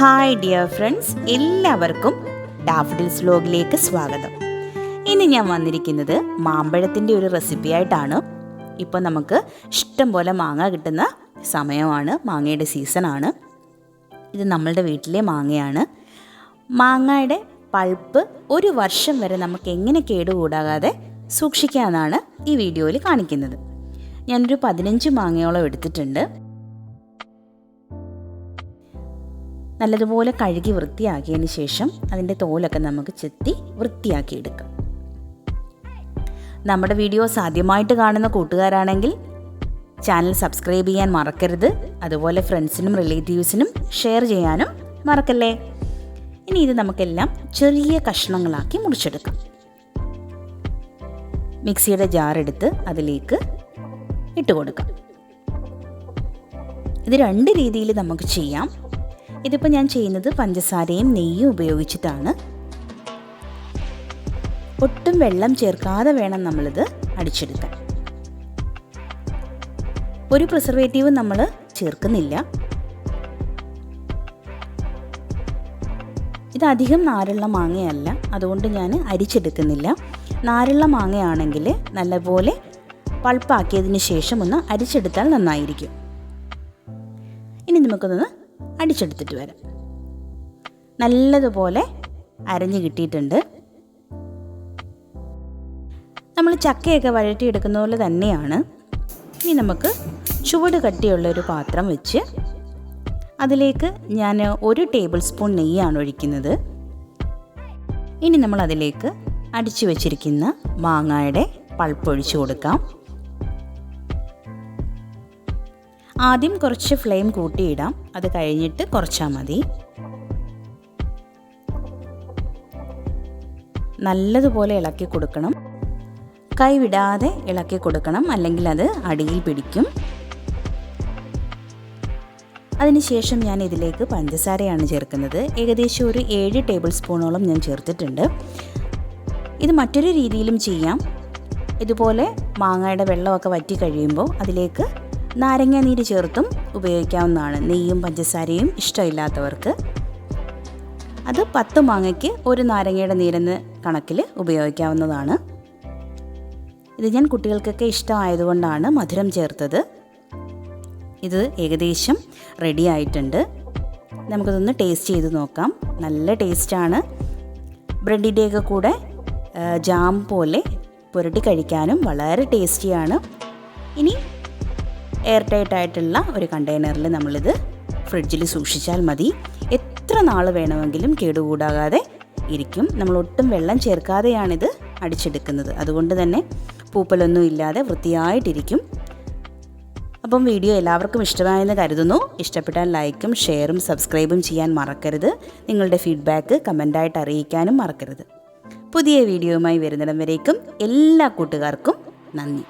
Hi dear friends എല്ലാവർക്കും ഡാഫഡിൽസ് വ്ലോഗിലേക്ക് സ്വാഗതം. ഇന്ന് ഞാൻ വന്നിരിക്കുന്നത് മാമ്പഴത്തിന്റെ ഒരു റെസിപ്പി ആയിട്ടാണ്. ഇപ്പോൾ നമുക്ക് ഇഷ്ടം പോലെ മാങ്ങ കിട്ടുന്ന സമയമാണ്. മാങ്ങയുടെ സീസണാണ് ഇത് നമ്മളുടെ വീട്ടിലെ മാങ്ങയാണ്. മാങ്ങയുടെ പൾപ്പ് ഒരു വർഷം വരെ നമുക്ക് എങ്ങനെ കേടുകൂടാകാതെ സൂക്ഷിക്കാമെന്നാണ് ഈ വീഡിയോയിൽ കാണിക്കുന്നത്. ഞാനൊരു പതിനഞ്ച് മാങ്ങയോളം എടുത്തിട്ടുണ്ട്. നല്ലതുപോലെ കഴുകി വൃത്തിയാക്കിയതിന് ശേഷം അതിന്റെ തോലൊക്കെ നമുക്ക് ചെത്തി വൃത്തിയാക്കി എടുക്കാം നമ്മുടെ വീഡിയോസ് ആദ്യമായിട്ട് കാണുന്ന കൂട്ടുകാരാണെങ്കിൽ ചാനൽ സബ്സ്ക്രൈബ് ചെയ്യാൻ മറക്കരുത്. അതുപോലെ ഫ്രണ്ട്സിനും റിലേറ്റീവ്സിനും ഷെയർ ചെയ്യാനും മറക്കല്ലേ? ഇനി ഇത് നമുക്കെല്ലാം ചെറിയ കഷ്ണങ്ങളാക്കി മുറിച്ചെടുക്കാം. മിക്സിയുടെ ജാർ എടുത്ത് അതിലേക്ക് ഇട്ട് കൊടുക്കാം. ഇത് രണ്ട് രീതിയിൽ നമുക്ക് ചെയ്യാം. ഇതിപ്പോൾ ഞാൻ ചെയ്യുന്നത് പഞ്ചസാരയും നെയ്യും ഉപയോഗിച്ചിട്ടാണ്. ഒട്ടും വെള്ളം ചേർക്കാതെ വേണം നമ്മളിത് അടിച്ചെടുക്കാൻ. ഒരു പ്രിസർവേറ്റീവ് നമ്മൾ ചേർക്കുന്നില്ല. ഇത് അധികം നാരുള്ള മാങ്ങയല്ല. അതുകൊണ്ട് ഞാൻ അരിച്ചെടുക്കുന്നില്ല. നാരുള്ള മാങ്ങയാണെങ്കിൽ നല്ലപോലെ പൾപ്പാക്കിയതിന് ശേഷം ഒന്ന് അരിച്ചെടുത്താൽ നന്നായിരിക്കും. ഇനി നമുക്കൊന്ന് അടിച്ചെടുത്തിട്ട് വരാം. നല്ലതുപോലെ അരഞ്ഞ് കിട്ടിയിട്ടുണ്ട്. നമ്മൾ ചക്കയൊക്കെ വഴറ്റിയെടുക്കുന്ന പോലെ തന്നെയാണ്. ഇനി നമുക്ക് ചുവട് കട്ടിയുള്ള ഒരു പാത്രം വെച്ച് അതിലേക്ക് ഞാൻ ഒരു ടേബിൾ സ്പൂൺ നെയ്യാണ് ഒഴിക്കുന്നത്. ഇനി നമ്മൾ അതിലേക്ക് അടിച്ചു വച്ചിരിക്കുന്ന മാങ്ങയുടെ പൾപ്പൊഴിച്ചു കൊടുക്കാം. ആദ്യം കുറച്ച് ഫ്ലെയിം കൂട്ടിയിടാം. അത് കഴിഞ്ഞിട്ട് കുറച്ചാൽ മതി. നല്ലതുപോലെ ഇളക്കി കൊടുക്കണം. കൈവിടാതെ ഇളക്കി കൊടുക്കണം. അല്ലെങ്കിൽ അത് അടിയിൽ പിടിക്കും. അതിനുശേഷം ഞാൻ ഇതിലേക്ക് പഞ്ചസാരയാണ് ചേർക്കുന്നത്. ഏകദേശം ഒരു ഏഴ് ടേബിൾ സ്പൂണോളം ഞാൻ ചേർത്തിട്ടുണ്ട്. ഇത് മറ്റൊരു രീതിയിലും ചെയ്യാം. ഇതുപോലെ മാങ്ങയുടെ വെള്ളമൊക്കെ വറ്റി കഴിയുമ്പോൾ അതിലേക്ക് നാരങ്ങ നീര് ചേർത്തും ഉപയോഗിക്കാവുന്നതാണ്. നെയ്യും പഞ്ചസാരയും ഇഷ്ടമില്ലാത്തവർക്ക്. അത് പത്ത് മാങ്ങയ്ക്ക് ഒരു നാരങ്ങയുടെ നീരെന്ന് കണക്കിൽ ഉപയോഗിക്കാവുന്നതാണ്. ഇത് ഞാൻ കുട്ടികൾക്കൊക്കെ ഇഷ്ടമായതുകൊണ്ടാണ് മധുരം ചേർത്തത്. ഇത് ഏകദേശം റെഡി ആയിട്ടുണ്ട്. നമുക്കതൊന്ന് ടേസ്റ്റ് ചെയ്ത് നോക്കാം. നല്ല ടേസ്റ്റാണ് ബ്രെഡിന്റെയൊക്കെ കൂടെ ജാം പോലെ പുരട്ടി കഴിക്കാനും വളരെ ടേസ്റ്റിയാണ് ഇനി എയർ ടൈറ്റ് ആയിട്ടുള്ള ഒരു കണ്ടെയ്നറിൽ നമ്മളിത് ഫ്രിഡ്ജിൽ സൂക്ഷിച്ചാൽ മതി. എത്ര നാൾ വേണമെങ്കിലും കേടുകൂടാകാതെ ഇരിക്കും. നമ്മൾ ഒട്ടും വെള്ളം ചേർക്കാതെയാണിത് അടിച്ചെടുക്കുന്നത്. അതുകൊണ്ട് തന്നെ പൂപ്പലൊന്നും ഇല്ലാതെ വൃത്തിയായിട്ടിരിക്കും. അപ്പം വീഡിയോ എല്ലാവർക്കും ഇഷ്ടമായെന്ന് കരുതുന്നു. ഇഷ്ടപ്പെട്ടാൽ ലൈക്കും ഷെയറും സബ്സ്ക്രൈബും ചെയ്യാൻ മറക്കരുത്. നിങ്ങളുടെ ഫീഡ്ബാക്ക് കമന്റായിട്ട് അറിയിക്കാനും മറക്കരുത്. പുതിയ വീഡിയോയുമായി വരുന്നിടം വരേക്കും എല്ലാ കൂട്ടുകാർക്കും നന്ദി.